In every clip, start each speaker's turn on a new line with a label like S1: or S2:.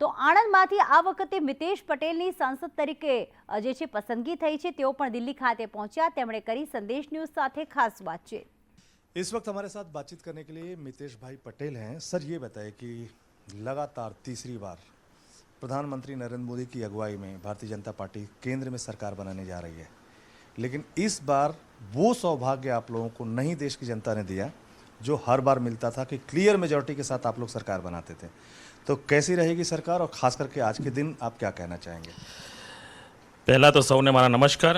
S1: તો આણંદમાંથી આ વખતે મિતેશ પટેલની સાંસદ તરીકે અ, જે છે પસંદગી થઈ છે તેઓ પણ દિલ્હી ખાતે પહોંચ્યા તેમણે કરી સંદેશ ન્યૂઝ સાથે ખાસ વાતચીત
S2: इस वक्त हमारे साथ बातचीत करने के लिए मितेश भाई पटेल हैं सर ये बताएं कि लगातार तीसरी बार प्रधानमंत्री नरेंद्र मोदी की अगुवाई में भारतीय जनता पार्टी केंद्र में सरकार बनाने जा रही है लेकिन इस बार वो सौभाग्य आप लोगों को नहीं देश की जनता ने दिया जो हर बार मिलता था कि क्लियर मेजोरिटी के साथ आप लोग सरकार बनाते थे तो कैसी रहेगी सरकार और खास करके आज के दिन आप क्या कहना चाहेंगे
S3: પહેલાં તો સૌને મારા નમસ્કાર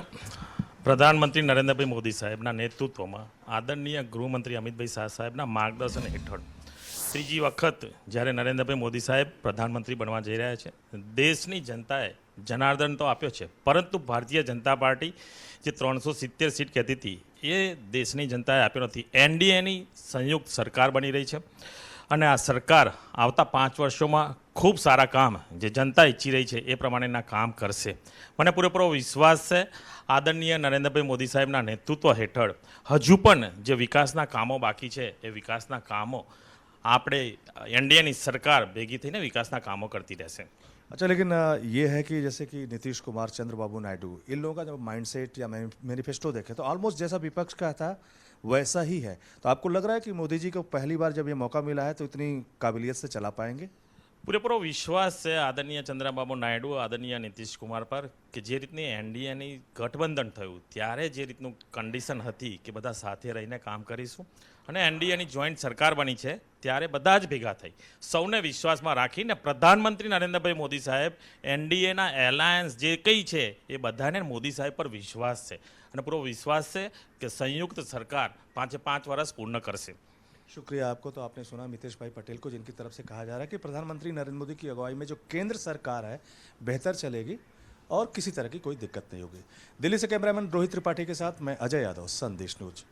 S3: પ્રધાનમંત્રી નરેન્દ્રભાઈ મોદી સાહેબના નેતૃત્વમાં આદરણીય ગૃહમંત્રી અમિતભાઈ શાહ સાહેબના માર્ગદર્શન હેઠળ ત્રીજી વખત જ્યારે નરેન્દ્રભાઈ મોદી સાહેબ પ્રધાનમંત્રી બનવા જઈ રહ્યા છે દેશની જનતાએ જનાર્દન તો આપ્યો છે. પરંતુ ભારતીય જનતા પાર્ટી જે ત્રણસો સિત્તેર સીટ કહેતી હતી, એ દેશની જનતાએ આપ્યો નથી. એનડીએની સંયુક્ત સરકાર બની રહી છે અને આ સરકાર આવતા પાંચ વર્ષોમાં ખૂબ સારા કામ જે જનતા ઈચ્છી રહી છે એ પ્રમાણેના કામ કરશે. મને પૂરેપૂરો વિશ્વાસ છે આદરણીય નરેન્દ્રભાઈ મોદી સાહેબના નેતૃત્વ હેઠળ. હજુ પણ જે વિકાસના કામો બાકી છે, એ વિકાસના કામો આપણે એનડીએની સરકાર ભેગી થઈને વિકાસના કામો કરતી રહેશે
S2: अच्छा लेकिन अ, ये है कि जैसे कि नीतीश कुमार चंद्रबाबू नायडू इन लोगों का जब माइंडसेट या मैनिफेस्टो देखे तो ऑलमोस्ट जैसा विपक्ष का था वैसा ही है तो आपको लग रहा है कि मोदी जी को पहली बार जब ये मौका मिला है तो इतनी काबिलियत से चला पाएंगे
S3: પૂરેપૂરો વિશ્વાસ છે આદરણીય ચંદ્રબાબુ નાયડુ, આદરણીય નીતિશ કુમાર પર કે જે રીતની એનડીએની ગઠબંધન થયું, ત્યારે જે રીતનું કન્ડિશન હતી કે બધા સાથે રહીને કામ કરીશું અને એનડીએની જોઈન્ટ સરકાર બની છે, ત્યારે બધા જ ભેગા થઈ. સૌને વિશ્વાસમાં રાખીને પ્રધાનમંત્રી નરેન્દ્રભાઈ મોદી સાહેબ, એનડીએના એલાયન્સ જે કંઈ છે એ બધાને મોદી સાહેબ પર વિશ્વાસ છે. અને પૂરો વિશ્વાસ છે કે સંયુક્ત સરકાર પાંચે પાંચ વર્ષ પૂર્ણ કરશે.
S2: शुक्रिया, आपको तो आपने सुना मितेश भाई पटेल को, जिनकी तरफ़ से कहा जा रहा है कि प्रधानमंत्री नरेंद्र मोदी की अगुवाई में जो केंद्र सरकार है, बेहतर चलेगी और किसी तरह की कोई दिक्कत नहीं होगी। दिल्ली से कैमरामैन रोहित त्रिपाठी के साथ मैं अजय यादव, संदेश न्यूज़।